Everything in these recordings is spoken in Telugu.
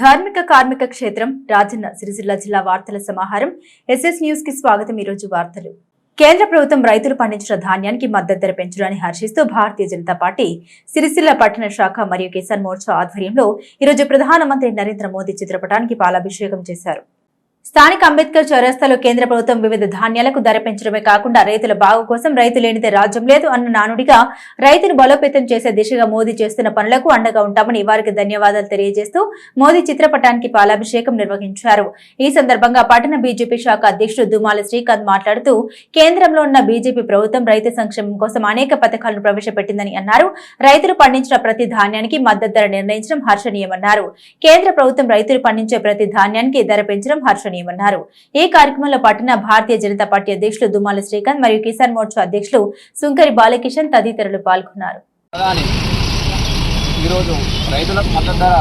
ధార్మిక కార్మిక క్షేత్రం రాజన్న సిరిసిల్ల జిల్లా వార్తల సమాహారం. ఎస్ఎస్ న్యూస్కి స్వాగతం. ఈరోజు వార్తలు. కేంద్ర ప్రభుత్వం రైతులు పండించిన ధాన్యానికి మద్దతు ధర పెంచడాన్ని హర్షిస్తూ భారతీయ జనతా పార్టీ సిరిసిల్ల పట్టణ శాఖ మరియు కిసాన్ మోర్చా ఆధ్వర్యంలో ఈరోజు ప్రధానమంత్రి నరేంద్ర మోదీ చిత్రపటానికి పాలాభిషేకం చేశారు. స్థానిక అంబేద్కర్ చౌరస్తాలో కేంద్ర ప్రభుత్వం వివిధ ధాన్యాలకు ధర పెంచడమే కాకుండా రైతుల బాగు కోసం రైతు లేనిదే రాజ్యం లేదు అన్న నానుడిగా రైతును బలోపేతం చేసే దిశగా మోదీ చేస్తున్న పనులకు అండగా ఉంటామని వారికి ధన్యవాదాలు తెలియజేస్తూ మోదీ చిత్రపటానికి పాలాభిషేకం నిర్వహించారు. ఈ సందర్భంగా పట్టణ బీజేపీ శాఖ అధ్యక్షుడు దుమాల శ్రీకాంత్ మాట్లాడుతూ కేంద్రంలో ఉన్న బీజేపీ ప్రభుత్వం రైతు సంక్షేమం కోసం అనేక పథకాలను ప్రవేశపెట్టిందని అన్నారు. రైతులు పండించిన ప్రతి ధాన్యానికి మద్దతు ధర నిర్ణయించడం హర్షణీయమన్నారు. కేంద్ర ప్రభుత్వం రైతులు పండించే ప్రతి ధాన్యానికి ధర పెంచడం హర్షణీయమన్నారు ఈ కార్యక్రమంలో పట్టణ భారతీయ జనతా పార్టీ అధ్యక్షులు దుమాల శ్రీకాంత్ మరియు కిసాన్ మోర్చా అధ్యక్షులు సుంకరి బాలకిషన్ తదితరులు పాల్గొన్నారు. ఈరోజు రైతులకు మద్దతు ధర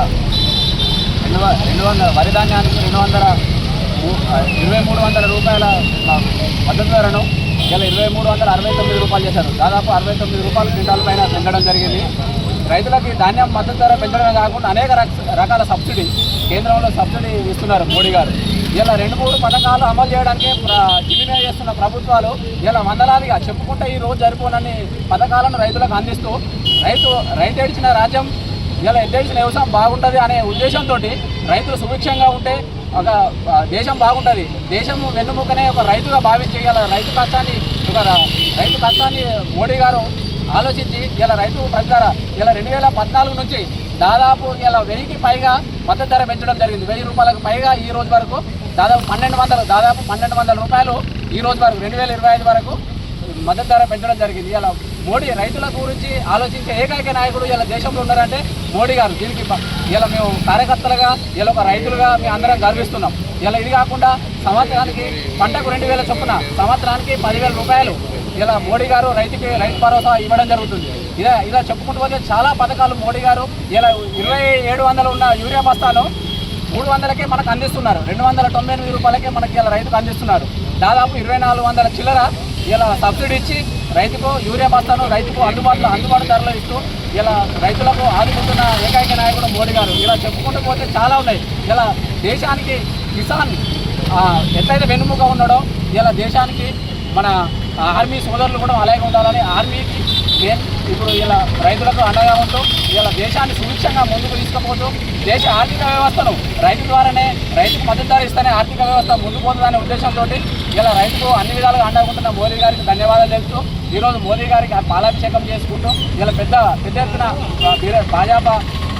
రెండు రెండు వందల వరి ధాన్యానికి రెండు వందల ఇరవై మూడు వందల రూపాయల మద్దతు ధరను ఇలా ఇరవై మూడు వందల అరవై తొమ్మిది రూపాయలు చేశారు. దాదాపు అరవై తొమ్మిది రూపాయలు క్వింటాల పైన పెంచడం జరిగింది. రైతులకి ధాన్యం మద్దతు ధర పెంచడమే కాకుండా అనేక రక- రకాల సబ్సిడీ కేంద్రంలో సబ్సిడీ ఇస్తున్నారు మోడీ గారు. ఇలా రెండు మూడు పథకాలు అమలు చేయడానికి జిమినే చేస్తున్న ప్రభుత్వాలు ఇలా వందలాదిగా చెప్పుకుంటే ఈ రోజు జరిపోనని పథకాలను రైతులకు అందిస్తూ రైతు రైతు ఏడిచిన రాజ్యం ఇలా ఎద్దేసిన వ్యవసాయం బాగుంటుంది అనే ఉద్దేశంతో రైతులు సుభిక్షంగా ఉంటే ఒక దేశం బాగుంటుంది. దేశం వెన్నుముకనే ఒక రైతుగా భావించి రైతు కష్టాన్ని ఒక రైతు కష్టాన్ని మోడీ గారు ఆలోచించి ఇలా రైతు ప్రచార ఇలా రెండు వేల పద్నాలుగు నుంచి దాదాపు ఇలా వెయ్యికి పైగా మద్దతు ధర పెంచడం జరిగింది. వెయ్యి రూపాయలకు పైగా ఈ రోజు వరకు దాదాపు పన్నెండు వందలు దాదాపు పన్నెండు వందల రూపాయలు ఈ రోజు వరకు రెండు వేల ఇరవై ఐదు వరకు మద్దతు ధర పెంచడం జరిగింది. ఇలా మోడీ రైతుల గురించి ఆలోచించే ఏకైక నాయకుడు ఇలా దేశంలో ఉన్నారంటే మోడీ గారు. దీనికి ఇలా మేము కార్యకర్తలుగా ఇలా ఒక రైతులుగా మేము అందరం గర్విస్తున్నాం. ఇలా ఇది కాకుండా సంవత్సరానికి పంటకు రెండు వేల చొప్పున సంవత్సరానికి పదివేల రూపాయలు ఇలా మోడీ గారు రైతుకి రైతు భరోసా ఇవ్వడం జరుగుతుంది. ఇలా ఇలా చెప్పుకుంటూ పోతే చాలా పథకాలు మోడీ గారు ఇలా ఇరవై ఏడు వందలు ఉన్న యూరియా బస్తాను మూడు వందలకే మనకు అందిస్తున్నారు. రెండు వందల తొంభై ఎనిమిది రూపాయలకే మనకి ఇలా రైతుకు అందిస్తున్నారు. దాదాపు ఇరవై నాలుగు వందల చిల్లర ఇలా సబ్సిడీ ఇచ్చి రైతుకు యూరియా బస్తాను రైతుకు అందుబాటులో అందుబాటు ధరలు ఇస్తూ ఇలా రైతులకు ఆదుకుంటున్న ఏకైక నాయకుడు మోడీ గారు. ఇలా చెప్పుకుంటూ పోతే చాలా ఉన్నాయి. ఇలా దేశానికి కిసాన్ ఎట్లయితే వెన్నుముక ఉన్నాడో ఇలా దేశానికి మన ఆర్మీ సోదరులు కూడా అలాగే ఉండాలని ఆర్మీకి ఇప్పుడు ఇలా రైతులకు అండగా ఉంటూ ఇలా దేశాన్ని సుభిక్షంగా ముందుకు తీసుకుపోతూ దేశ ఆర్థిక వ్యవస్థను రైతు ద్వారానే రైతుకు మద్దతు ధర ఇస్తేనే ఆర్థిక వ్యవస్థ ముందుకు పోతుందనే ఉద్దేశంతో ఇలా రైతుకు అన్ని విధాలుగా అండగా ఉంటున్న మోదీ గారికి ధన్యవాదాలు తెలుపుతూ ఈరోజు మోదీ గారికి పాలాభిషేకం చేసుకుంటూ ఇలా పెద్ద పెద్ద ఎత్తున భాజపా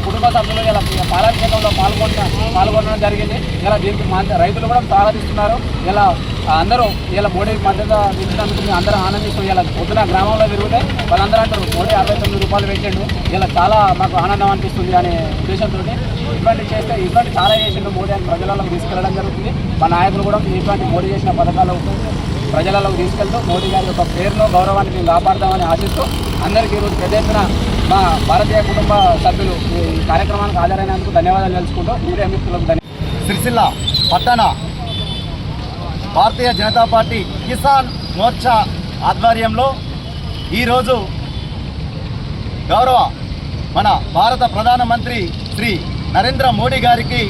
కుటుంబ సభ్యులు ఇలా పాలాభిషేకంలో పాల్గొన్న పాల్గొనడం జరిగింది. ఇలా దీనికి మా రైతులు కూడా స్వాగతిస్తున్నారు ఇలా అందరూ ఇలా మోడీ మద్దతు ఇచ్చినందుకు మేము ఆనందిస్తూ ఇలా పొద్దున గ్రామంలో తిరిగితే వాళ్ళందరూ అంటారు మోడీ అరవై తొమ్మిది రూపాయలు పెట్టిండు. ఇలా చాలా మాకు ఆనందం అనిపిస్తుంది అనే ఉద్దేశంతో ఇటువంటి చేస్తే ఇటువంటి చాలా చేసిండు మోడీ అని ప్రజలలో తీసుకెళ్ళడం జరుగుతుంది. మా నాయకులు కూడా ఇటువంటి మోడీ చేసిన పథకాలు ప్రజలలోకి తీసుకెళ్తూ మోడీ గారి యొక్క పేరును గౌరవాన్ని మేము కాపాడదామని ఆశిస్తూ అందరికీ ఈరోజు పెద్ద ఎత్తున మా భారతీయ కుటుంబ సభ్యులు ఈ కార్యక్రమానికి హాజరైనందుకు ధన్యవాదాలు తెలుసుకుంటూ మీడియా మిత్రులకు ధన్యవాదాలు సిరిసిల్ల పట్టణ భారతీయ జనతా పార్టీ కిసాన్ మోర్చా ఆధ్వర్యంలో ఈరోజు గౌరవ మన భారత ప్రధానమంత్రి శ్రీ నరేంద్ర మోడీ గారికి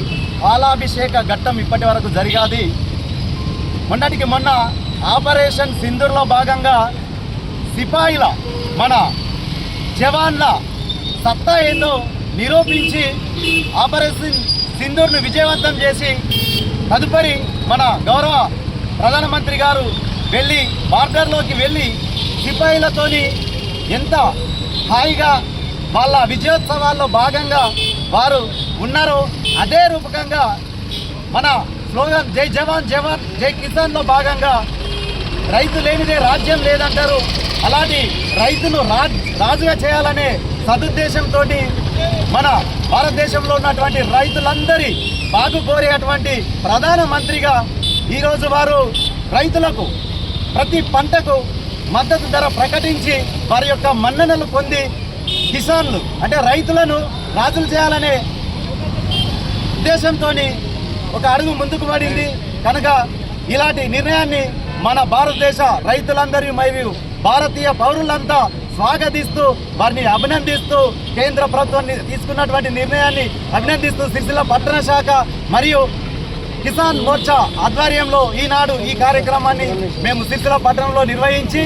పాలాభిషేక ఘట్టం ఇప్పటి వరకు జరిగాది. మొన్నటికి మొన్న ఆపరేషన్ సింధూర్లో భాగంగా సిపాయిల మన జవాన్ల సత్తా ఏందో నిరూపించి ఆపరేషన్ సింధూర్ను విజయవంతం చేసి తదుపరి మన గౌరవ ప్రధానమంత్రి గారు వెళ్ళి బార్డర్లోకి వెళ్ళి సిపాయిలతోని ఎంత హాయిగా వాళ్ళ విజయోత్సవాల్లో భాగంగా వారు ఉన్నారో అదే రూపకంగా మన స్లోగన్ జై జవాన్ జవాన్ జై కిసాన్లో భాగంగా రైతు లేనిదే రాజ్యం లేదంటారు. అలాంటి రైతును రాజ్ రాజుగా చేయాలనే సదుద్దేశంతో మన భారతదేశంలో ఉన్నటువంటి రైతులందరి బాగు కోరేటువంటి ప్రధానమంత్రిగా ఈరోజు వారు రైతులకు ప్రతి పంటకు మద్దతు ధర ప్రకటించి వారి యొక్క మన్ననలు పొంది కిసాన్లు అంటే రైతులను రాజులు చేయాలనే ఉద్దేశంతో ఒక అడుగు ముందుకు పడింది. కనుక ఇలాంటి నిర్ణయాన్ని మన భారతదేశ రైతులందరి మరియు భారతీయ పౌరులంతా స్వాగతిస్తూ వారిని అభినందిస్తూ కేంద్ర ప్రభుత్వం తీసుకున్నటువంటి నిర్ణయాన్ని అభినందిస్తూ సిరిసిల్ల పట్టణ శాఖ మరియు కిసాన్ మోర్చా ఆధ్వర్యంలో ఈనాడు ఈ కార్యక్రమాన్ని మేము సిరిసిల్ల పట్టణంలో నిర్వహించి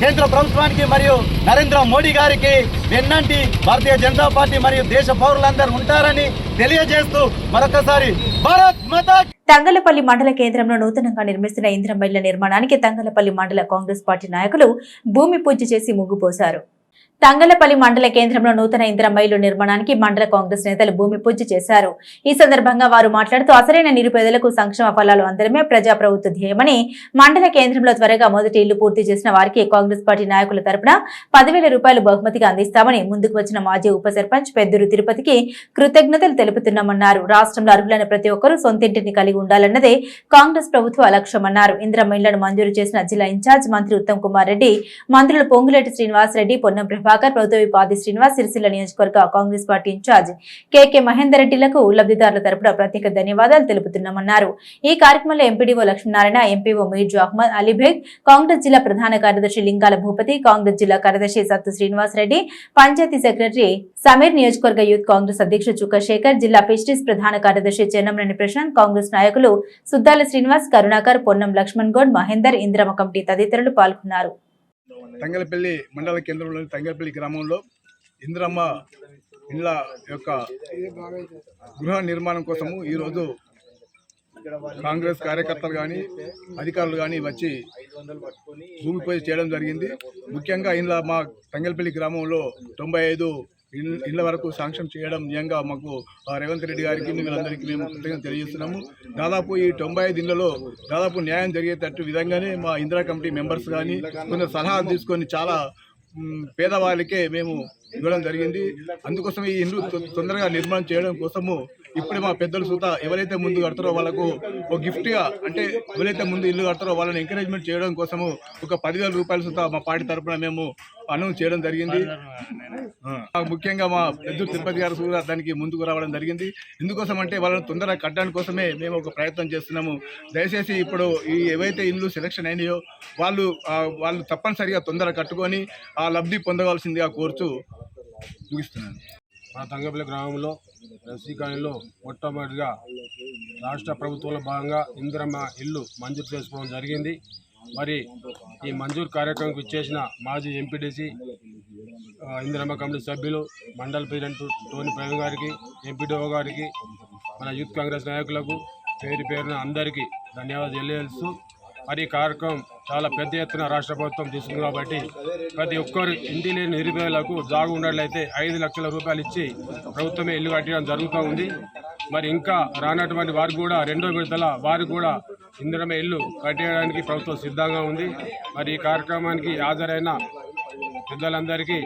కేంద్ర ప్రభుత్వానికి మరియు నరేంద్ర మోడీ గారికి వెన్నంటి భారతీయ జనతా పార్టీ మరియు దేశ పౌరులందరూ ఉంటారని తెలియజేస్తూ మరొకసారి భారత్ మతా తంగలపల్లి మండల కేంద్రంలో నూతనంగా నిర్మిస్తున్న ఇంద్రమైళ్ళ నిర్మాణానికి తంగలపల్లి మండల కాంగ్రెస్ పార్టీ నాయకులు భూమి పూజ చేసి ముగ్గుపోశారు తంగలపల్లి మండల కేంద్రంలో నూతన ఇంద్రమైలు నిర్మాణానికి మండల కాంగ్రెస్ నేతలు భూమి పూజ చేశారు. ఈ సందర్భంగా వారు మాట్లాడుతూ అసలైన నిరుపేదలకు సంక్షేమ ఫలాలు అందడమే ప్రజాప్రభుత్వ ధ్యేయమని మండల కేంద్రంలో త్వరగా మొదటి ఇల్లు పూర్తి చేసిన వారికి కాంగ్రెస్ పార్టీ నాయకుల తరపున పదివేల రూపాయలు బహుమతిగా అందిస్తామని ముందుకు వచ్చిన మాజీ ఉప సర్పంచ్ పెద్దూరు తిరుపతికి కృతజ్ఞతలు తెలుపుతున్నామన్నారు. రాష్ట్రంలో అర్హులైన ప్రతి ఒక్కరూ సొంతింటిని కలిగి ఉండాలన్నదే కాంగ్రెస్ ప్రభుత్వ లక్ష్యమన్నారు. ఇంద్రమైళ్ళను మంజూరు చేసిన జిల్లా ఇన్ఛార్జ్ మంత్రి ఉత్తమ్ కుమార్ రెడ్డి మంత్రులు పొంగులేటి శ్రీనివాస్ రెడ్డి పొన్నం ప్రభాకర్ ప్రభుత్వ పాది శ్రీనివాస్ సిరిసిల్ల నియోజకవర్గ Congress party in charge KK Mahender రెడ్డిలకు లబ్ధిదారుల తరపున ప్రత్యేక ధన్యవాదాలు తెలుపుతున్నామన్నారు. ఈ కార్యక్రమంలో MPDO Lakshminarayana MPO Mirju Ahmed Alibeg Congress జిల్లా ప్రధాన కార్యదర్శి లింగాల భూపతి కాంగ్రెస్ జిల్లా కార్యదర్శి సత్తు శ్రీనివాస్ రెడ్డి పంచాయతీ సెక్రటరీ సమీర్ నియోజకవర్గ యూత్ కాంగ్రెస్ అధ్యక్షుడు చుక్కశేఖర్ జిల్లా పెస్టిస్ ప్రధాన కార్యదర్శి చెన్నంనేని ప్రశాంత్ కాంగ్రెస్ నాయకులు సుద్దాల శ్రీనివాస్ కరుణాకర్ పొన్నం లక్ష్మణ్ గౌడ్ మహేందర్ ఇంద్రమ కమిటీ తదితరులు పాల్గొన్నారు. తంగలపల్లి మండల కేంద్రంలోని తంగలపల్లి గ్రామంలో ఇందిరమ్మ ఇండ్ల యొక్క గృహ నిర్మాణం కోసము ఈరోజు కాంగ్రెస్ కార్యకర్తలు కానీ అధికారులు కానీ వచ్చి భూమి పూజ చేయడం జరిగింది. ముఖ్యంగా ఇండ్ల మా తంగలపల్లి గ్రామంలో తొంభై ఐదు ఇళ్ళ- ఇళ్ళ వరకు శాంక్షన్ చేయడం నిజంగా మాకు రేవంత్ రెడ్డి గారికి మిమ్మల్ందరికీ మేము కృతజ్ఞత తెలియజేస్తున్నాము. దాదాపు ఈ తొంభై ఐదు ఇళ్ళలో దాదాపు న్యాయం జరిగేటట్టు విధంగానే మా ఇందిరా కమిటీ మెంబర్స్ కానీ కొంత సలహాలు తీసుకొని చాలా పేదవాళ్ళకే మేము ఇవ్వడం జరిగింది. అందుకోసం ఈ ఇల్లు తొందరగా నిర్మాణం చేయడం కోసము ఇప్పుడే మా పెద్దలు సుత ఎవరైతే ముందు కడతారో వాళ్ళకు ఒక గిఫ్ట్గా అంటే ఎవరైతే ముందు ఇల్లు కడతారో వాళ్ళని ఎంకరేజ్మెంట్ చేయడం కోసము ఒక పదివేల రూపాయల సుత మా పార్టీ తరఫున మేము అనౌన్స్ చేయడం జరిగింది. ముఖ్యంగా మా పెద్ద తిరుపతి గారు కూడా దానికి ముందుకు రావడం జరిగింది. ఎందుకోసం అంటే వాళ్ళని తొందరగా కట్టడానికి కోసమే మేము ఒక ప్రయత్నం చేస్తున్నాము. దయచేసి ఇప్పుడు ఈ ఏవైతే ఇండ్లు సెలెక్షన్ అయినాయో వాళ్ళు వాళ్ళు తప్పనిసరిగా తొందరగా కట్టుకొని ఆ లబ్ధి పొందవలసిందిగా కోరుతూ ముగిస్తున్నాను. మా తంగపల్లి గ్రామంలో ఎస్సీ కాలనీలో మొట్టమొదటిగా రాష్ట్ర ప్రభుత్వంలో భాగంగా ఇందిరమ్మ ఇల్లు మంజూరు చేసుకోవడం జరిగింది. మరి ఈ మంజూరు కార్యక్రమంకి ఇచ్చేసిన మాజీ ఎంపీటీసీ ఇందిరమ్మ కమిటీ సభ్యులు మండల ప్రెసిడెంట్ టోని ప్రవీణ్ గారికి ఎంపీడీఓ గారికి మన యూత్ కాంగ్రెస్ నాయకులకు పేరు పేరున అందరికీ ధన్యవాదాలు తెలియజేస్తూ మరి ఈ కార్యక్రమం చాలా పెద్ద ఎత్తున రాష్ట్ర ప్రభుత్వం తీసుకుంది కాబట్టి ప్రతి ఒక్కరు ఇంటి లేని నిరుపేదలకు జాగు ఉన్నట్లయితే ఐదు లక్షల రూపాయలు ఇచ్చి ప్రభుత్వమే ఇల్లు కట్టడం జరుగుతూ ఉంది. మరి ఇంకా రానటువంటి వారికి కూడా రెండో విడతల వారికి కూడా ఇందిరమే ఇల్లు కట్టేయడానికి ప్రభుత్వం సిద్ధంగా ఉంది. మరి ఈ కార్యక్రమానికి హాజరైన పెద్దలందరికీ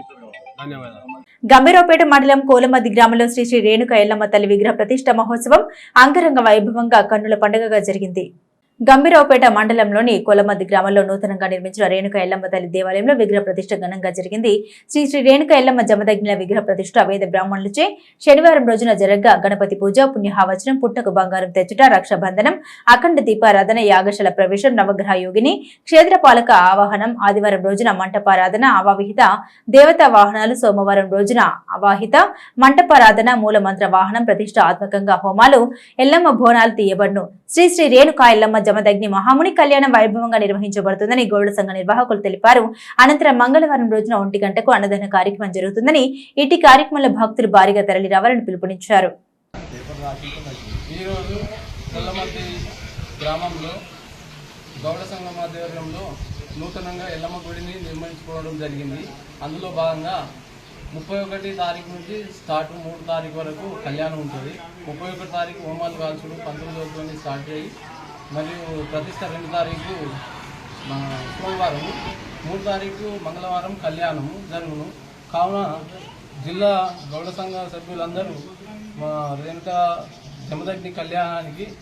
ధన్యవాదాలు. గంభీరావుపేట మండలం కోలమద్ది గ్రామంలో శ్రీ శ్రీ రేణుక ఎల్లమ్మ తల్లి విగ్రహ ప్రతిష్ట మహోత్సవం అంగరంగ వైభవంగా కన్నుల పండుగగా జరిగింది. గంభీరావుపేట మండలంలోని కొలమద్ది గ్రామంలో నూతనంగా నిర్మించిన రేణుక ఎల్లమ్మ తల్లి దేవాలయంలో విగ్రహ ప్రతిష్ట ఘనంగా జరిగింది. శ్రీ శ్రీ రేణుక ఎల్లమ్మ జమదగ్నిల విగ్రహ ప్రతిష్ట వేద బ్రాహ్మణులచే శనివారం రోజున జరగ్గా గణపతి పూజ పుణ్యహావచనం పుట్టకు బంగారం తెచ్చుట రక్షాబంధనం అఖండ దీపారాధన యాగశాల ప్రవేశం నవగ్రహ యోగిని క్షేత్రపాలక ఆవాహనం ఆదివారం రోజున మంటపారాధన అవాహిత దేవతా వాహనాలు సోమవారం రోజున అవాహిత మంటపారాధన మూలమంత్ర వాహనం ప్రతిష్టాత్మకంగా హోమాలు ఎల్లమ్మ బోనాలు తీయబడును. శ్రీ శ్రీ రేణుకా ఎల్లమ్మ జమదగ్ని మహాముని కళ్యాణం వైభవంగా నిర్వహించబడుతుందని గౌడ సంఘ నిర్వాహకులు తెలిపారు. అనంతరం మంగళవారం రోజున ఒంటి గంటకు అన్నదాన కార్యక్రమం జరుగుతుందని ఇటీ కార్యక్రమంలో భక్తులు భారీగా తరలి రావాలని పిలుపునిచ్చారు. గ్రామంలో గౌడ సంఘం ఆధ్వర్యంలో నూతనంగా ఎల్లమ్మ గుడిని నిర్మించుకోవడం జరిగింది. అందులో భాగంగా ముప్పై ఒకటి తారీఖు నుంచి స్టార్ట్ మూడు తారీఖు వరకు కళ్యాణం ఉంటుంది. ముప్పై ఒకటి తారీఖు హోమాలు కాల్చడం పంతొమ్మిది వరకు స్టార్ట్ అయ్యి మరియు ప్రతిష్ట రెండు తారీఖు మా సోమవారం మూడు తారీఖు మంగళవారం కళ్యాణము జరుగును. కావున జిల్లా గౌడ సంఘ సభ్యులందరూ మా రేణుకా జమదగ్ని కళ్యాణానికి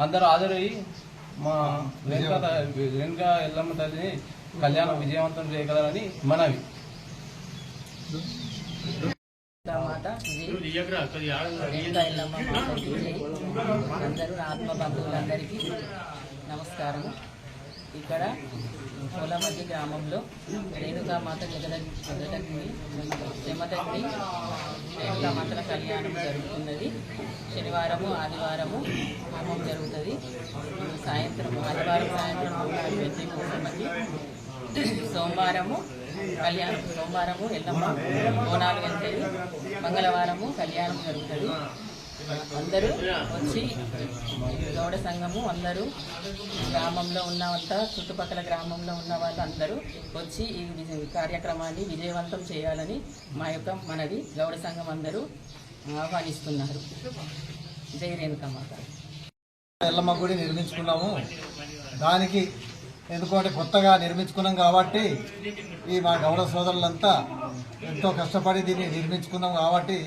అందరూ హాజరయ్యి మా రేణుకా త- రేణుకా ఎల్లమ్మ తల్లిని కళ్యాణం విజయవంతం చేయగలరని మనవి. అందరూ ఆత్మ బంధువులందరికీ నమస్కారము. ఇక్కడ పోలమధ్య గ్రామంలో రేణుకామాత జగద జగదగ్ని జమదగ్ని రేణుకామాతల కళ్యాణం జరుగుతున్నది. శనివారము ఆదివారము హోమం జరుగుతుంది. సాయంత్రం ఆదివారం సాయంత్రం సోమవారము కళ్యాణం సోమవారము ఎల్లమ్మ బోనాలు వెళ్తాయి మంగళవారము కళ్యాణం జరుగుతుంది. అందరూ వచ్చి గౌడ సంఘము అందరూ గ్రామంలో ఉన్నవంతా చుట్టుపక్కల గ్రామంలో ఉన్న వాళ్ళందరూ వచ్చి ఈ కార్యక్రమాన్ని విజయవంతం చేయాలని మా యొక్క మనది గౌడ సంఘం అందరూ ఆహ్వానిస్తున్నారు. జై రేణుకమాత ఎల్లమ్మ గుడి నిర్మించుకున్నాము. దానికి ఎందుకంటే కొత్తగా నిర్మించుకున్నాం కాబట్టి ఈ మా గౌడ సోదరులంతా ఎంతో కష్టపడి దీన్ని నిర్మించుకున్నాం కాబట్టి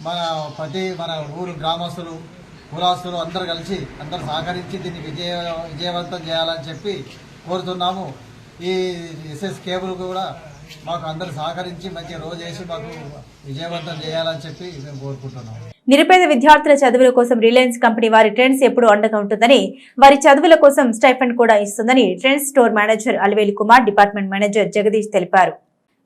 మన ప్రతి మన ఊరు గ్రామస్తులు కులాస్తులు అందరు కలిసి అందరు సహకరించి దీన్ని విజయ విజయవంతం చేయాలని చెప్పి కోరుతున్నాము. ఈ ఎస్ఎస్ కేబుల్ కూడా మాకు అందరు సహకరించి మంచి రోజు వేసి మాకు విజయవంతం చేయాలని చెప్పి మేము కోరుకుంటున్నాం. నిరుపేద విద్యార్థుల చదువుల కోసం రిలయన్స్ కంపెనీ వారి ట్రెండ్స్ ఎప్పుడు అండగా ఉంటుందని వారి చదువుల కోసం స్టైఫండ్ కూడా ఇస్తుందని Trends store manager Alaveli Kumar department manager Jagadish తెలిపారు.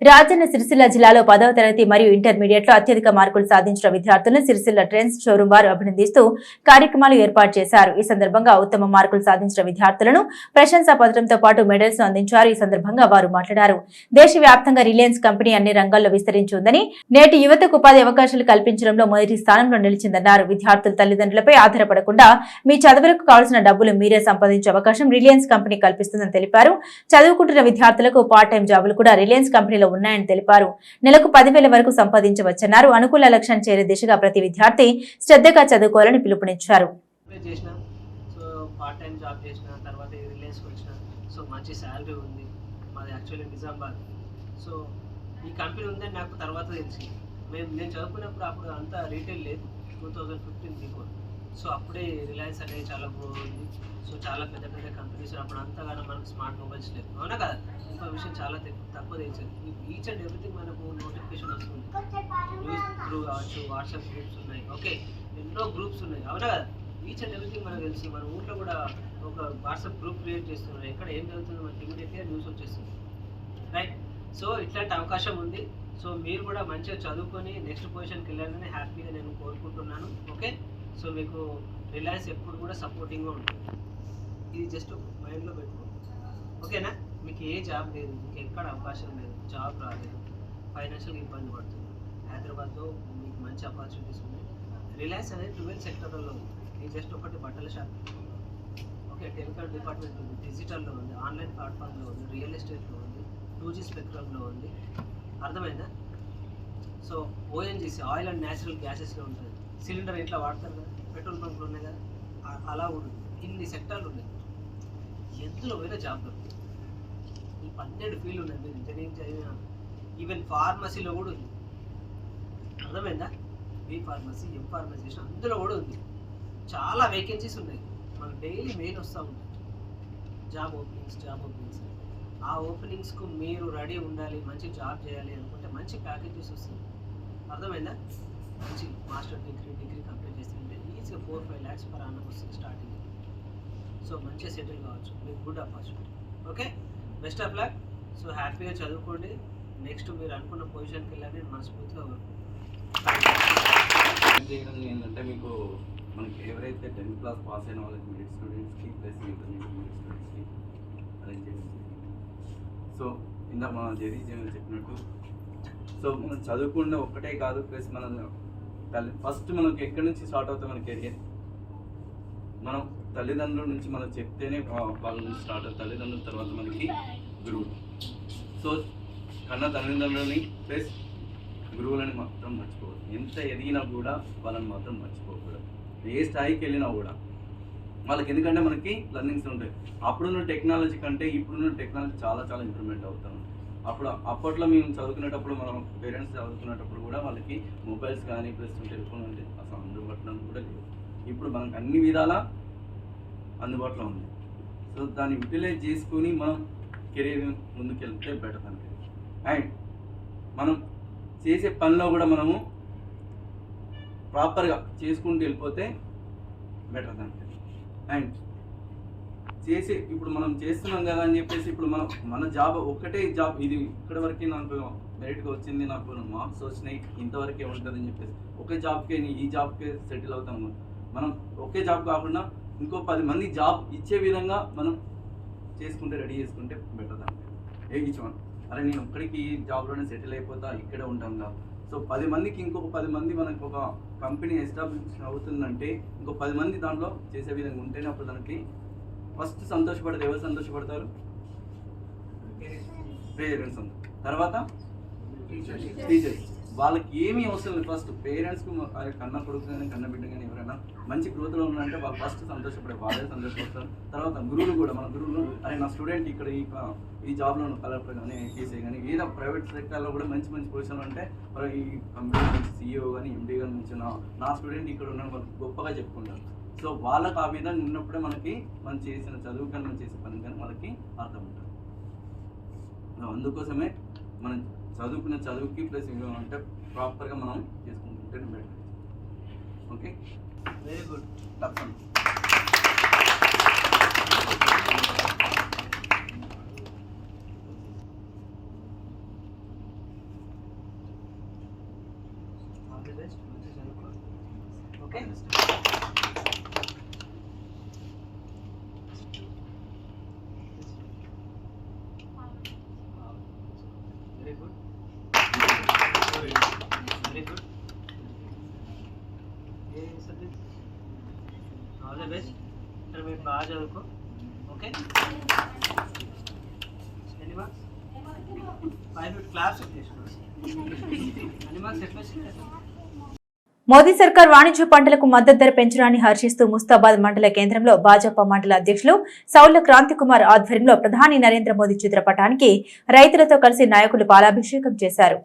రాజన్న సిరిసిల్ల జిల్లాలో పదవ తరగతి మరియు ఇంటర్మీడియట్లో అత్యధిక మార్కులు సాధించిన విద్యార్థులను సిరిసిల్ల ట్రెండ్స్ షోరూం వారు అభినందిస్తూ కార్యక్రమాలు ఏర్పాటు చేశారు. ఈ సందర్భంగా ఉత్తమ మార్కులు సాధించిన విద్యార్థులను ప్రశంసా పత్రంతో పాటు మెడల్స్ను అందించారు. ఈ సందర్భంగా వారు మాట్లాడారు. దేశవ్యాప్తంగా రిలయన్స్ కంపెనీ అన్ని రంగాల్లో విస్తరించి ఉందని నేటి యువతకు ఉపాధి అవకాశాలు కల్పించడంలో మొదటి స్థానంలో నిలిచిందన్నారు. విద్యార్థుల తల్లిదండ్రులపై ఆధారపడకుండా మీ చదువులకు కావాల్సిన డబ్బులు మీరే సంపాదించే అవకాశం రిలయన్స్ కంపెనీ కల్పిస్తుందని తెలిపారు. చదువుకుంటున్న విద్యార్థులకు పార్ట్ టైం జాబులు కూడా రిలయన్స్ కంపెనీలో ఉన్నాయని తెలిపారు. నెలకు పదివేల వరకు సంపాదించవచ్చన్నారు. అనుకూల లక్ష్యం చేరే దిశగా ప్రతి విద్యార్థి శ్రద్ధగా చదువుకోవాలని పిలుపునిచ్చారు. చేసిన సో పార్ట్ టైం జాబ్ చేసిన తర్వాత రిలయన్స్కి వచ్చిన సో మంచి శాలరీ ఉంది. మాది యాక్చువల్లీ నిజామాబాద్. సో ఈ కంపెనీ ఉందని నాకు తర్వాత తెలిసింది. మేము నేను చదువుకున్నప్పుడు అప్పుడు అంతా రీటైల్ లేదు. Two thousand fifteen before so అప్పుడే రిలయన్స్ అనేది చాలా గ్రో ఉంది సో చాలా పెద్ద పెద్ద కంపెనీస్ అప్పుడు అంతగానో మనకు స్మార్ట్ మొబైల్స్ లేవు. అవునా కదా? ఇంకో విషయం చాలా తక్కువ తక్కువ ఈ ఈచ్ అండ్ ఎవ్రీథింగ్ మనకు నోటిఫికేషన్ వస్తుంది. న్యూస్ త్రూ కావచ్చు వాట్సాప్ గ్రూప్స్ ఉన్నాయి. ఓకే ఎన్నో గ్రూప్స్ ఉన్నాయి. అవునా కదా? ఈచ్ అండ్ ఎవ్రీథింగ్ మనకు తెలుసు. మన ఊర్లో కూడా ఒక వాట్సాప్ గ్రూప్ క్రియేట్ చేస్తున్నారు. ఎక్కడ ఏం జరుగుతుందో మనకి ఇమీడియట్గా న్యూస్ వచ్చేస్తుంది. రైట్ సో ఇట్లాంటి అవకాశం ఉంది. సో మీరు కూడా మంచిగా చదువుకొని నెక్స్ట్ పొజిషన్కి వెళ్ళాలని హ్యాపీగా నేను కోరుకుంటున్నాను. ఓకే సో మీకు రిలయన్స్ ఎప్పుడు కూడా సపోర్టింగ్గా ఉంటుంది. ఇది జస్ట్ మైండ్లో పెట్టుకో. ఓకేనా? మీకు ఏ జాబ్ లేదు మీకు ఎక్కడ అవకాశం లేదు జాబ్ రాలేదు ఫైనాన్షియల్ ఇబ్బంది పడుతుంది. హైదరాబాద్లో మీకు మంచి ఆపర్చునిటీస్ ఉన్నాయి. రిలయన్స్ అనేది ట్వెల్వ్ సెక్టర్లో ఉంది. ఇది జస్ట్ ఒకటి బట్టల షాప్. ఓకే టెలికాల్ డిపార్ట్మెంట్ ఉంది డిజిటల్లో ఉంది ఆన్లైన్ ప్లాట్ఫామ్లో ఉంది రియల్ ఎస్టేట్లో ఉంది టూ జీ స్పెక్ట్రమ్లో ఉంది. అర్థమైందా? So ONGC oil and natural గ్యాసెస్లో ఉంటుంది. సిలిండర్ ఇంట్లో వాడతారు కదా? పెట్రోల్ బంకులు ఉన్నాయి కదా? అలా కూడా ఉంది. ఇన్ని సెక్టార్లు ఉన్నాయి. ఎందులో పోయినా జాబ్ దొరుకుతుంది. ఈ పన్నెండు ఫీల్డ్ ఉన్నాయి మీరు ఇంజనీరింగ్ చదివిన. ఈవెన్ ఫార్మసీలో కూడా ఉంది. అర్థమైందా? బీ ఫార్మసీ ఎం ఫార్మసీ చేసిన అందులో కూడా ఉంది. చాలా వేకెన్సీస్ ఉన్నాయి. మనకు డైలీ మెయిల్ వస్తూ ఉంటాయి జాబ్ ఓపెనింగ్స్ జాబ్ ఓపెనింగ్స్ ఆ ఓపెనింగ్స్కు మీరు రెడీ ఉండాలి మంచి జాబ్ చేయాలి అనుకుంటే మంచి ప్యాకేజెస్ వస్తుంది అర్థమైందా? మంచి మాస్టర్ డిగ్రీ డిగ్రీ కంప్లీట్ చేస్తుంటే ఈజీగా ఫోర్ ఫైవ్ ల్యాక్స్ పర్ అన్న వస్తుంది స్టార్టింగ్ సో మంచిగా సెటిల్ కావచ్చు. మీకు good opportunity okay best of luck so హ్యాపీగా చదువుకోండి. నెక్స్ట్ మీరు అనుకున్న పొజిషన్కి వెళ్ళాలని మనస్ఫూర్తిగా చేయడం ఏంటంటే మీకు మనకి ఎవరైతే టెన్త్ క్లాస్ పాస్ అయిన వాళ్ళకి మెరిట్ స్టూడెంట్స్కి ప్లస్ ఇంటర్మీడియట్ మెరిట్ స్టూడెంట్స్కి అరేంజ్ చేయడం సో ఇందాక మన జరీ చెప్పినట్టు సో మనం చదువుకుండా ఒక్కటే కాదు ప్లస్ మన తల్లి ఫస్ట్ మనకి ఎక్కడి నుంచి స్టార్ట్ అవుతుంది మన కెరియర్ మనం తల్లిదండ్రుల నుంచి మనం చెప్తేనే వాళ్ళ నుంచి స్టార్ట్ అవుతుంది. తల్లిదండ్రుల తర్వాత మనకి గురువు. సో కన్న తల్లిదండ్రులని ప్లస్ గురువులని మాత్రం మర్చిపోవద్దు. ఎంత ఎదిగినా కూడా వాళ్ళని మాత్రం మర్చిపోకూడదు. ఏ స్థాయికి వెళ్ళినా కూడా. వాళ్ళకి ఎందుకంటే మనకి లర్నింగ్స్ ఉంటాయి. అప్పుడున్న టెక్నాలజీ కంటే ఇప్పుడున్న టెక్నాలజీ చాలా చాలా ఇంప్రూవ్మెంట్ అవుతాం అప్పుడు అప్పట్లో మేము చదువుకునేటప్పుడు మనం పేరెంట్స్ చదువుకునేటప్పుడు కూడా వాళ్ళకి మొబైల్స్ కానీ ప్లస్ టెలిఫోన్ అంటే అసలు అందుబాటులో కూడా లేదు ఇప్పుడు మనకు అన్ని విధాలా అందుబాటులో ఉంది. సో దాన్ని యూటిలైజ్ చేసుకొని మనం కెరీర్ ముందుకెళ్తే బెటర్ అంతే అండ్ మనం చేసే పనిలో కూడా మనము ప్రాపర్గా చేసుకుంటూ వెళ్ళిపోతే బెటర్ అంతే అండ్ చేసి ఇప్పుడు మనం చేస్తున్నాం కదా అని చెప్పేసి ఇప్పుడు మనం మన జాబ్ ఒక్కటే జాబ్ ఇది ఇక్కడ వరకే నాకు మెరిట్గా వచ్చింది నాకు మార్క్స్ వచ్చినాయి ఇంతవరకే ఉంటుందని చెప్పేసి. ఒకే జాబ్కే ఈ జాబ్కే సెటిల్ అవుతాము. మనం ఒకే జాబ్ కాకుండా ఇంకో పది మంది జాబ్ ఇచ్చే విధంగా మనం చేసుకుంటే రెడీ చేసుకుంటే బెటర్ దాన్ని. ఏగించమని అరే నేను ఒక్కడికి ఈ జాబ్లోనే సెటిల్ అయిపోతా ఇక్కడే ఉంటాం కదా సో పది మందికి ఇంకొక పది మంది మనకు ఒక కంపెనీ ఎస్టాబ్లిష్ అవుతుందంటే ఇంకో పది మంది దాంట్లో చేసే విధంగా ఉంటేనే అప్పుడు దానికి ఫస్ట్ సంతోషపడతారు ఎవరు సంతోషపడతారు? పేరెంట్స్ తర్వాత టీచర్స్. వాళ్ళకి ఏమీ అవసరం లేదు. ఫస్ట్ పేరెంట్స్కి కన్న కొడుకు కానీ కన్న బిడ్డ కానీ ఎవరైనా మంచి గ్రోత్లో ఉన్నారంటే వాళ్ళు ఫస్ట్ సంతోషపడే వాళ్ళే సంతోషపడతారు. తర్వాత గురువులు కూడా మన గురువులు అరే నా స్టూడెంట్ ఇక్కడ ఈ ఈ జాబ్లో కలెక్టర్ కానీ ఐటీసీ కానీ ఏదో ప్రైవేట్ సెక్టర్లో కూడా మంచి మంచి పొజిషన్లు ఉంటే ఈ కంపెనీ సీఈఓ కానీ ఎండీ కానీ నుంచి నా నా స్టూడెంట్ ఇక్కడ ఉన్న వాళ్ళు గొప్పగా చెప్పుకుంటారు. సో వాళ్ళకి ఆ విధంగా ఉన్నప్పుడే మనకి మనం చేసిన చదువు కానీ మనం చేసే పని కానీ మనకి అర్థం ఉంటుంది సో అందుకోసమే మనం చదువుకున్న చదువుకి ప్లస్ అంటే ప్రాపర్గా మనం చేసుకుంటుంటే బెటర్. ఓకే? వెరీ గుడ్ తప్పకుండా. ఆల్ ది బెస్ట్ మంచి చదువుకో okay very good very good A subject all the best ఇక్కడ మీరు బాగా చదువుకో ఓకే ఫైవ్ క్లాస్ ఎట్లా మోదీ సర్కార్ వాణిజ్య పంటలకు మద్దతు ధర పెంచడాన్ని హర్షిస్తూ ముస్తాబాద్ మండల కేంద్రంలో భాజపా మండల అధ్యక్షులు సౌళ్ళ క్రాంతికుమార్ ఆధ్వర్యంలో ప్రధాని నరేంద్ర మోదీ చిత్రపటానికి రైతులతో కలిసి నాయకులు పాలాభిషేకం చేశారు.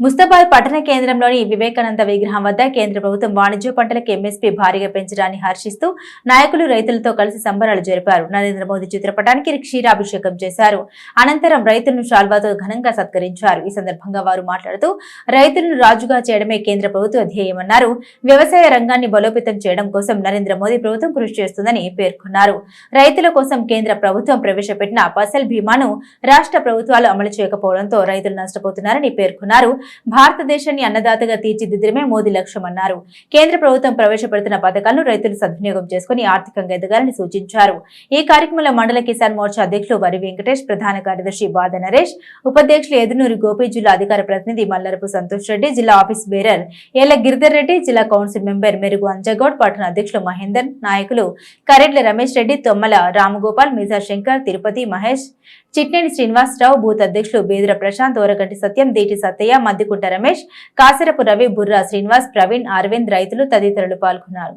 ముస్తాబాద్ పట్టణ కేంద్రంలోని వివేకానంద విగ్రహం వద్ద కేంద్ర ప్రభుత్వం వాణిజ్య పంటలకు ఎంఎస్పీ భారీగా పెంచడాన్ని హర్షిస్తూ నాయకులు రైతులతో కలిసి సంబరాలు జరిపారు. నరేంద్ర మోదీ చిత్రపటానికి క్షీరాభిషేకం చేశారు. అనంతరం రైతులను శాల్వాతో ఘనంగా సత్కరించారు. ఈ సందర్భంగా వారు మాట్లాడుతూ రైతులను రాజుగా చేయడమే కేంద్ర ప్రభుత్వ ధ్యేయమన్నారు. వ్యవసాయ రంగాన్ని బలోపేతం చేయడం కోసం నరేంద్ర మోదీ ప్రభుత్వం కృషి చేస్తుందని పేర్కొన్నారు. రైతుల కోసం కేంద్ర ప్రభుత్వం ప్రవేశపెట్టిన ఫసల్ బీమాను రాష్ట్ర ప్రభుత్వాలు అమలు చేయకపోవడంతో రైతులు నష్టపోతున్నారని పేర్కొన్నారు. భారతదేశాన్ని అన్నదాతగా తీర్చిదిద్దడమే మోదీ లక్ష్యమన్నారు. కేంద్ర ప్రభుత్వం ప్రవేశపెడుతున్న పథకాలను రైతులు సద్వినియోగం చేసుకుని ఆర్థికంగా ఎదగాలని సూచించారు. ఈ కార్యక్రమంలో మండల కిసాన్ మోర్చా అధ్యక్షులు వరి వెంకటేష్ ప్రధాన కార్యదర్శి బాద నరేష్ ఉపాధ్యక్షులు ఎదునూరి గోపి జిల్లా అధికార ప్రతినిధి మల్లరపు సంతోష్ రెడ్డి జిల్లా ఆఫీస్ బేరర్ ఏల గిరిధర్ రెడ్డి జిల్లా కౌన్సిల్ మెంబర్ మెరుగు అంజగౌడ్ పట్టణ అధ్యక్షులు మహేందర్ నాయకులు కరెడ్ల రమేష్ రెడ్డి తొమ్మల రామగోపాల్ మిజా శంకర్ తిరుపతి మహేష్ చిట్నేని శ్రీనివాసరావు బూత్ అధ్యక్షులు బేదుర ప్రశాంత్ ఓరగంటి సత్యం దేటి సత్తయ్య మద్దికుంట రమేష్ కాసరపు రవి బుర్రా శ్రీనివాస్ ప్రవీణ్ అరవింద్ రైతులు తదితరులు పాల్గొన్నారు.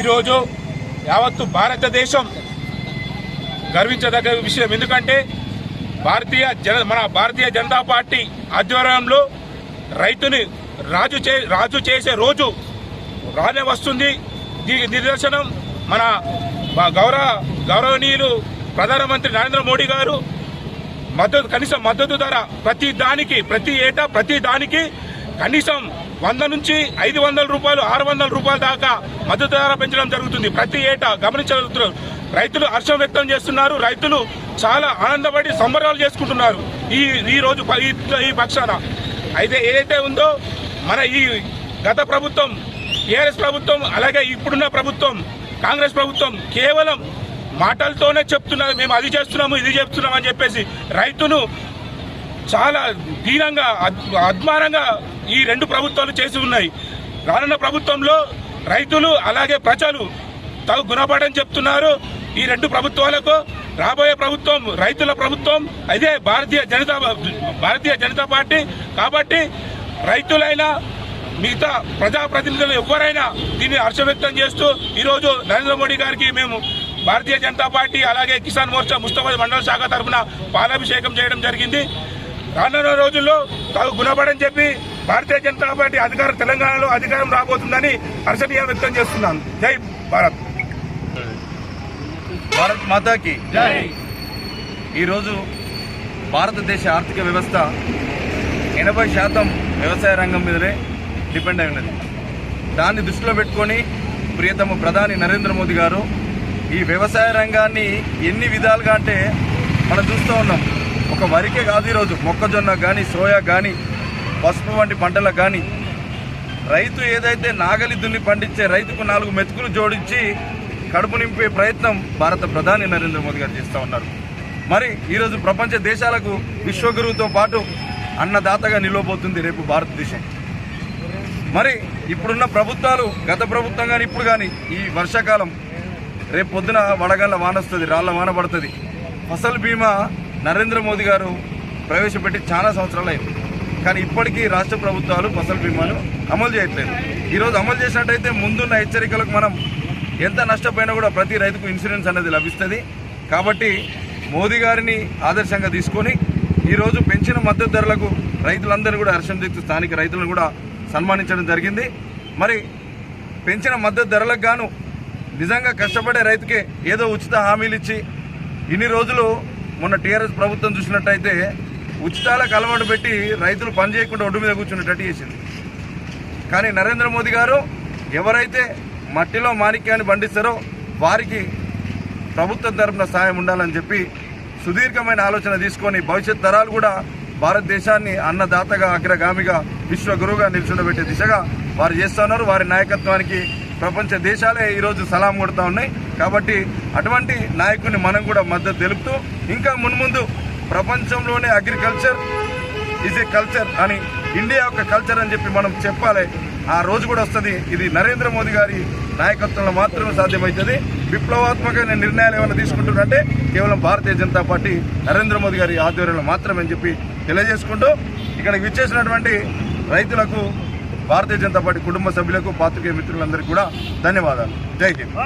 ఈరోజు యావత్తు భారతదేశం గర్వించదగ్గ విషయం. ఎందుకంటే భారతీయ జన మన భారతీయ జనతా పార్టీ ఆధ్వర్యంలో రైతుని రాజు చే రాజు చేసే రోజు రానే వస్తుంది. దీనికి నిదర్శనం మన గౌరవ గౌరవనీయులు ప్రధానమంత్రి నరేంద్ర మోడీ గారు మద్దతు కనీస మద్దతు ధర ప్రతి దానికి ప్రతి ఏటా ప్రతి దానికి కనీసం వంద నుంచి ఐదు వందల రూపాయలు ఆరు వందల రూపాయల దాకా మద్దతు ధర పెంచడం జరుగుతుంది. ప్రతి ఏటా గమనించగలుగుతున్నారు. రైతులు హర్షం వ్యక్తం చేస్తున్నారు. రైతులు చాలా ఆనందపడి సంబరాలు చేసుకుంటున్నారు ఈ ఈ రోజు ఈ- ఈ పక్షాన. అయితే ఏదైతే ఉందో మన ఈ గత ప్రభుత్వం టీఆర్ఎస్ ప్రభుత్వం అలాగే ఇప్పుడున్న ప్రభుత్వం కాంగ్రెస్ ప్రభుత్వం కేవలం మాటలతోనే చెప్తున్నారు మేము అది చేస్తున్నాము ఇది చేస్తున్నాం అని చెప్పేసి రైతును చాలా దీనంగా అద్- అద్మానంగా ఈ రెండు ప్రభుత్వాలు చేసి ఉన్నాయి. రానున్న ప్రభుత్వంలో రైతులు అలాగే ప్రజలు తగు గుణపడని చెప్తున్నారు. ఈ రెండు ప్రభుత్వాలకు రాబోయే ప్రభుత్వం రైతుల ప్రభుత్వం అదే భారతీయ జనతా భారతీయ జనతా పార్టీ కాబట్టి రైతులైనా మిగతా ప్రజాప్రతినిధులు ఎవరైనా దీన్ని హర్షవ్యక్తం చేస్తూ ఈరోజు నరేంద్ర మోడీ గారికి మేము భారతీయ జనతా పార్టీ అలాగే కిసాన్ మోర్చా ముస్తాబాద్ మండల శాఖ తరఫున పాలాభిషేకం చేయడం జరిగింది. రానున్న రోజుల్లో తాను గుణపడని చెప్పి భారతీయ జనతా పార్టీ అధికారం తెలంగాణలో అధికారం రాబోతుందని హర్షణీయ వ్యక్తం చేస్తున్నాను. జై భారత్. భారత్ మాతాకి ఈరోజు భారతదేశ ఆర్థిక వ్యవస్థ ఎనభై శాతం వ్యవసాయ రంగం మీదనే డిపెండ్ అయి ఉన్నది దాన్ని దృష్టిలో పెట్టుకొని ప్రియతమ ప్రధాని నరేంద్ర మోదీ గారు ఈ వ్యవసాయ రంగాన్ని ఎన్ని విధాలుగా అంటే మనం చూస్తూ ఉన్నాం. ఒక వరికే కాదు ఈరోజు మొక్కజొన్న కానీ సోయా కానీ పసుపు వంటి పంటలకు కానీ రైతు ఏదైతే నాగలి దున్ని పండించే రైతుకు నాలుగు మెతుకులు జోడించి కడుపు నింపే ప్రయత్నం భారత ప్రధాని నరేంద్ర మోదీ గారు చేస్తూ ఉన్నారు. మరి ఈరోజు ప్రపంచ దేశాలకు విశ్వగురువుతో పాటు అన్నదాతగా నిలవబోతుంది రేపు భారతదేశం. మరి ఇప్పుడున్న ప్రభుత్వాలు గత ప్రభుత్వం కానీ ఇప్పుడు కానీ ఈ వర్షాకాలం రేపు పొద్దున వడగళ్ళ వాన వస్తుంది రాళ్ళ వాన పడుతుంది. ఫసల్ బీమా నరేంద్ర మోదీ గారు ప్రవేశపెట్టి చాలా సంవత్సరాలు అయింది. కానీ ఇప్పటికీ రాష్ట్ర ప్రభుత్వాలు ఫసల్ బీమాను అమలు చేయట్లేదు. ఈరోజు అమలు చేసినట్టయితే ముందున్న హెచ్చరికలకు మనం ఎంత నష్టపోయినా కూడా ప్రతి రైతుకు ఇన్సూరెన్స్ అనేది లభిస్తుంది. కాబట్టి మోదీ గారిని ఆదర్శంగా తీసుకొని ఈరోజు పెంచిన మద్దతు ధరలకు రైతులందరినీ కూడా హర్షం చెందుతూ స్థానిక రైతులను కూడా సన్మానించడం జరిగింది. మరి పెంచిన మద్దతు ధరలకు గాను నిజంగా కష్టపడే రైతుకే ఏదో ఉచిత హామీలు ఇచ్చి ఇన్ని రోజులు మొన్న టీఆర్ఎస్ ప్రభుత్వం చూసినట్టయితే ఉచితాలకు అలవాటు పెట్టి రైతులు పని చేయకుండా ఒడ్డు మీద కూర్చున్నట్టు చేసింది. కానీ నరేంద్ర మోదీ గారు ఎవరైతే మట్టిలో మాణిక్యాన్ని పండిస్తారో వారికి ప్రభుత్వం తరపున సాయం ఉండాలని చెప్పి సుదీర్ఘమైన ఆలోచన తీసుకొని భవిష్యత్ తరాలు కూడా భారతదేశాన్ని అన్నదాతగా అగ్రగామిగా విశ్వ గురువుగా నిల్చుండబెట్టే దిశగా వారు చేస్తున్నారు వారి నాయకత్వానికి ప్రపంచ దేశాలే ఈరోజు సలాం కొడుతూ ఉన్నాయి. కాబట్టి అటువంటి నాయకుని మనం కూడా మద్దతు తెలుపుతూ ఇంకా మున్ముందు ప్రపంచంలోనే అగ్రికల్చర్ ఈజ్ ఏ కల్చర్ అని ఇండియా యొక్క కల్చర్ అని చెప్పి మనం చెప్పాలి. ఆ రోజు కూడా వస్తుంది. ఇది నరేంద్ర మోదీ గారి నాయకత్వంలో మాత్రమే సాధ్యమవుతుంది విప్లవాత్మకమైన నిర్ణయాలు ఏమైనా తీసుకుంటున్నట్టే కేవలం భారతీయ జనతా పార్టీ నరేంద్ర మోదీ గారి ఆధ్వర్యంలో మాత్రమే అని చెప్పి తెలియజేసుకుంటూ ఇక్కడికి విచ్చేసినటువంటి రైతులకు భారతీయ జనతా పార్టీ కుటుంబ సభ్యులకు పాత్రికేయ మిత్రులందరికీ కూడా ధన్యవాదాలు. జై హింద్.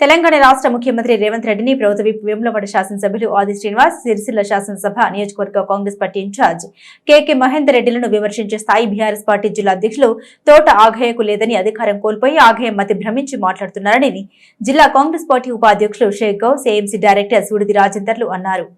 తెలంగాణ రాష్ట్ర ముఖ్యమంత్రి రేవంత్ రెడ్డిని ప్రభుత్వ విప్ వేములవాడ శాసనసభ్యులు ఆది శ్రీనివాస్ సిరిసిల్ల శాసనసభ నియోజకవర్గ Congress party in charge KK Mahender రెడ్డిలను విమర్శించే స్థాయి బీఆర్ఎస్ పార్టీ జిల్లా అధ్యక్షులు తోట ఆఘయ్యకు లేదని అధికారం కోల్పోయి ఆఘయ్య మతి భ్రమించి మాట్లాడుతున్నారని జిల్లా కాంగ్రెస్ పార్టీ ఉపాధ్యక్షులు షేక్ గౌస్ ఏఎంసీ డైరెక్టర్ సూడిది రాజేందర్లు అన్నారు.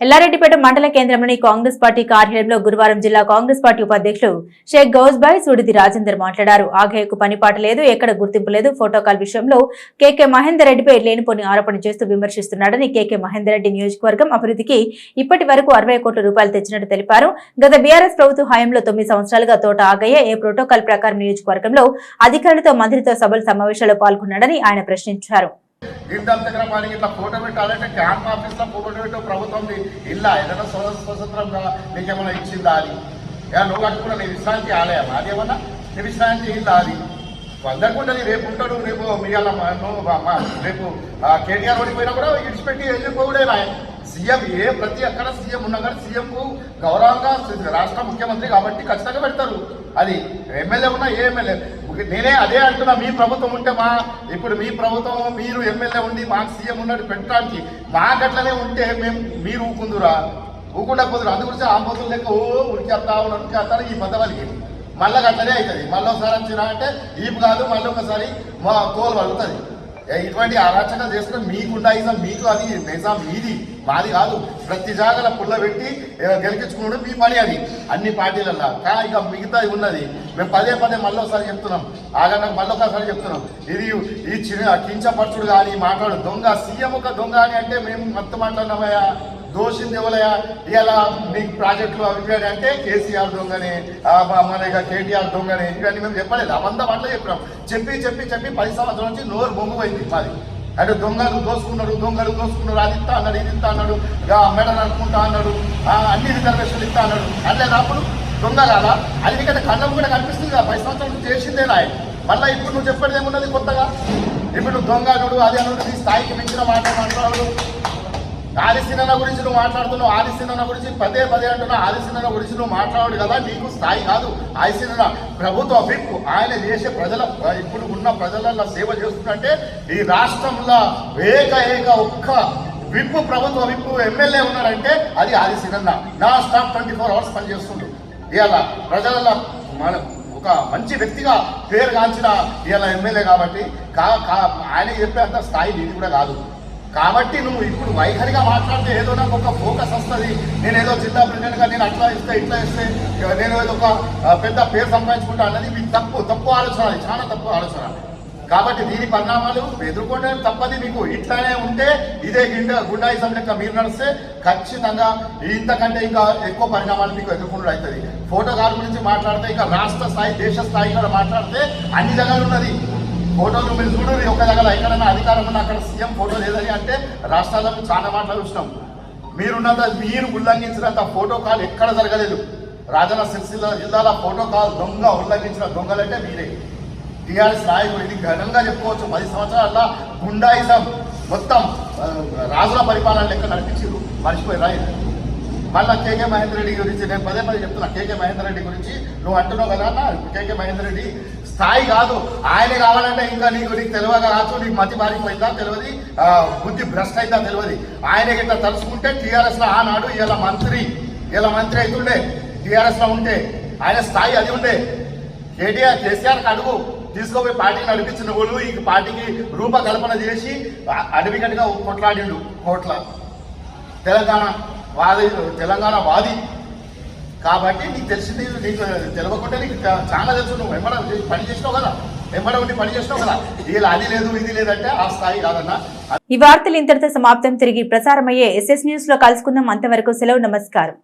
ఎల్లారెడ్డిపేట మండల కేంద్రంలోని కాంగ్రెస్ పార్టీ కార్యాలయంలో గురువారం జిల్లా కాంగ్రెస్ పార్టీ ఉపాధ్యక్షులు షేక్ గౌజ్బాయ్ సుడిది రాజేందర్ మాట్లాడారు. ఆగయ్యకు పనిపాట లేదు ఎక్కడ గుర్తింపు లేదు. ఫోటోకాల్ విషయంలో కేకే మహేందర్ రెడ్డిపై లేనిపోని ఆరోపణ చేస్తూ విమర్శిస్తున్నాడని కేకే మహేందర్ రెడ్డి నియోజకవర్గం అభివృద్ధికి ఇప్పటి వరకు అరవై కోట్ల రూపాయలు తెచ్చినట్టు తెలిపారు. గత బీఆర్ఎస్ ప్రభుత్వ హయాంలో తొమ్మిది సంవత్సరాలుగా తోట ఆగయ్య ఏ ప్రోటోకాల్ ప్రకారం నియోజకవర్గంలో అధికారులతో మంత్రితో సభల సమావేశాల్లో పాల్గొన్నాడని ఆయన ప్రశ్నించారు. ఇంటర్ దగ్గర మనకి ఇట్లా ఫోటో పెట్టాలంటే క్యాంప్ ఆఫీస్లో ఫోటో పెట్టు ప్రభుత్వం ఇల్లా ఏదైనా స్వ- స్వతంత్రంగా నీకేమైనా ఇచ్చిందా అది నువ్వు కట్టుకున్న నీ విశ్రాంతి ఆలయం అదేమన్నా నీ విశ్రాంతి ఇల్లా అది? అందరికుంటుంది రేపు ఉంటాడు రేపు మీ రేపు కేటీఆర్ ఓడిపోయినా కూడా ఇడిచిపెట్టి వెళ్ళిపోవుడేనా సీఎం ఏ ప్రతి అక్కడ సీఎం ఉన్నా కానీ సీఎంకు గౌరవంగా రాష్ట్ర ముఖ్యమంత్రి కాబట్టి ఖచ్చితంగా పెడతారు. అది ఎమ్మెల్యే ఉన్నా ఏ ఎమ్మెల్యే నేనే అదే అంటున్నా మీ ప్రభుత్వం ఉంటే మా ఇప్పుడు మీ ప్రభుత్వం మీరు ఎమ్మెల్యే ఉండి మాకు సీఎం ఉన్నట్టు పెట్టడానికి మా గట్లనే ఉంటే మేము మీరు ఊకుందురా? ఊకుండా పోదురు అందుకు ఆ పొద్దులు లెక్క ఓ ఉరికేస్తా ఉన్నారు ఈ ఈ వాళ్ళకి మళ్ళీ అట్లనే అవుతుంది. మళ్ళీ ఒకసారి వచ్చినా అంటే ఈపు కాదు మళ్ళీ ఒకసారి మా తోలు పడుతుంది ఇటువంటి అరాచకం చేసుకుని మీకు ఉండాయిజం మీకు అది నిజాం మీది మాది కాదు. ప్రతి జాగల పుల్ల పెట్టి గెలిపించుకోవడం గెలిపించుకున్నాడు మీ పని అది. అన్ని పార్టీలల్లో. కానీ ఇక మిగతా ఉన్నది. మేము పదే పదే మళ్ళీ ఒకసారి చెప్తున్నాం. ఆగన్నా మళ్ళీ ఒకసారి చెప్తున్నాం. ఇది ఈ చిన్న కించపరచుడు కానీ మాట్లాడు. దొంగ సీఎం ఒక దొంగ అని అంటే మేము మొత్తం మాట్లాడినామయ్యా. దోషింది ఎవరయ్యా ఇలా మీకు ప్రాజెక్టులు అవి అంటే కేసీఆర్ దొంగని మన ఇక కేటీఆర్ దొంగని ఇవన్నీ మేము చెప్పలేదు. అవంతా మాటలు చెప్పినాం. చెప్పి చెప్పి చెప్పి పది సంవత్సరాల నుంచి నోరు బొంగుపోయింది మాది. అంటే దొంగలు దోసుకున్నాడు దొంగలు దోసుకున్నాడు అది ఇస్తా అన్నాడు ఇది ఇస్తా అన్నాడు మెడ నడుపుకుంటా అన్నాడు అన్ని రిజర్వేషన్లు ఇస్తా అన్నాడు. అంటే అప్పుడు దొంగ కాదా అది నీకంటే కళ్ళం కూడా కనిపిస్తుంది కదా పది సంవత్సరం నుంచి చేసిందేనా మళ్ళీ ఇప్పుడు నువ్వు చెప్పేది ఏమున్నది కొత్తగా? ఇప్పుడు దొంగ నుడు అది అనుడు నీ స్థాయికి మించిన మాట మాట్లాడు ఆదిశీనన్న గురించి నువ్వు మాట్లాడుతున్నావు ఆదిశీనన్న గురించి పదే పదే అంటున్నావు ఆదిశీనన్న గురించి నువ్వు మాట్లాడు కదా నీకు స్థాయి కాదు. ఆదిశీనన్న ప్రభుత్వ విప్పు ఆయన చేసే ప్రజల ఇప్పుడు ఉన్న ప్రజల సేవ చేస్తుందంటే ఈ రాష్ట్రంలో ఏక ఏక ఒక్క విప్పు ప్రభుత్వ విప్పు ఎమ్మెల్యే ఉన్నారంటే అది ఆదిశీనన్న నా స్టాఫ్ ట్వంటీ ఫోర్ అవర్స్ పనిచేస్తుండ్రు ఇలా ప్రజల మన ఒక మంచి వ్యక్తిగా పేరు గాంచిన ఇలా ఎమ్మెల్యే కాబట్టి కా కా ఆయన చెప్పేంత స్థాయి నీది కూడా కాదు. కాబట్టి నువ్వు ఇప్పుడు వైఖరిగా మాట్లాడితే ఏదో నాకు ఒక ఫోకస్ వస్తుంది. నేను ఏదో జిల్లా ప్రెసిడెంట్గా నేను అట్లా ఇస్తే ఇట్లా ఇస్తే నేను ఏదో ఒక పెద్ద పేరు సంపాదించుకుంటా అన్నది మీకు తప్పు తప్పు ఆలోచన చాలా తప్పు ఆలోచన. కాబట్టి దీని పరిణామాలు ఎదుర్కొనే తప్పది మీకు. ఇట్లానే ఉంటే ఇదే గుండా గుండాయిజం లెక్క మీరు నడిస్తే ఖచ్చితంగా ఇంతకంటే ఇంకా ఎక్కువ పరిణామాలు మీకు ఎదుర్కొంటూ అవుతుంది. ఫోటోగ్రాఫ్ గురించి మాట్లాడితే ఇంకా రాష్ట్ర స్థాయి దేశ స్థాయి కూడా మాట్లాడితే అన్ని జగాలు ఉన్నది. ఫోటోలు మీరు చూడండి ఒక దగ్గర ఎక్కడైనా అధికారం ఉన్న అక్కడ సీఎం ఫోటో లేదని అంటే రాష్ట్రాలకు చాలా మాటలు చూసినాం మీరున్నంత మీరు ఉల్లంఘించినంత ఫోటో కాల్ ఎక్కడ జరగలేదు. రాజన్న సిరిసిల్ల జిల్లాలో ఫోటో కాల్ దొంగ ఉల్లంఘించిన దొంగలంటే మీరే. టీఆర్ఎస్ నాయకులు ఇది ఘనంగా చెప్పుకోవచ్చు. పది సంవత్సరాల గుండాయిజం మొత్తం రాజుల పరిపాలన లెక్క నడిపించారు మర్చిపోయి రాయి మళ్ళీ కేకే మహేందర్ రెడ్డి గురించి నేను పదే పదే చెప్తున్నా. కేకే మహేందర్ రెడ్డి గురించి నువ్వు అంటున్నావు కదా అన్న. కేకే మహేందర్ రెడ్డి స్థాయి కాదు. ఆయన కావాలంటే ఇంకా నీకు నీకు తెలియక కావచ్చు నీకు మతి మారిపోయిందా తెలియదు బుద్ధి భ్రష్ట్ అయిందా తెలియదు. ఆయన గిట్లా తలుచుకుంటే టీఆర్ఎస్లో ఆనాడు ఇలా మంత్రి ఇలా మంత్రి అవుతుండే టీఆర్ఎస్లో ఉంటే ఆయన స్థాయి అది ఉండే. కేటీఆర్ కేసీఆర్ అడుగు తీసుకుపోయి పార్టీ నడిపించిన వాళ్ళు ఈ పార్టీకి రూపకల్పన చేసి అడవిగట్టుగా కొట్లాడిండు కోట్ల. తెలంగాణ వాది తెలంగాణ వాది కాబట్టి నీకు తెలిసింది నీకు తెలియకుంటే నీకు చాలా తెలుసు. నువ్వు వెంబడ పని చేసినావు కదా. వెంబడ ఉండి పని చేసినావు కదా. ఇలా అది లేదు ఇది లేదంటే ఆ స్థాయి కాదన్నా. ఈ వార్తలు ఇంతటితో సమాప్తం. తిరిగి ప్రసారమయ్యే ఎస్ఎస్ న్యూస్లో కలుసుకుందాం. అంతవరకు సెలవు నమస్కారం.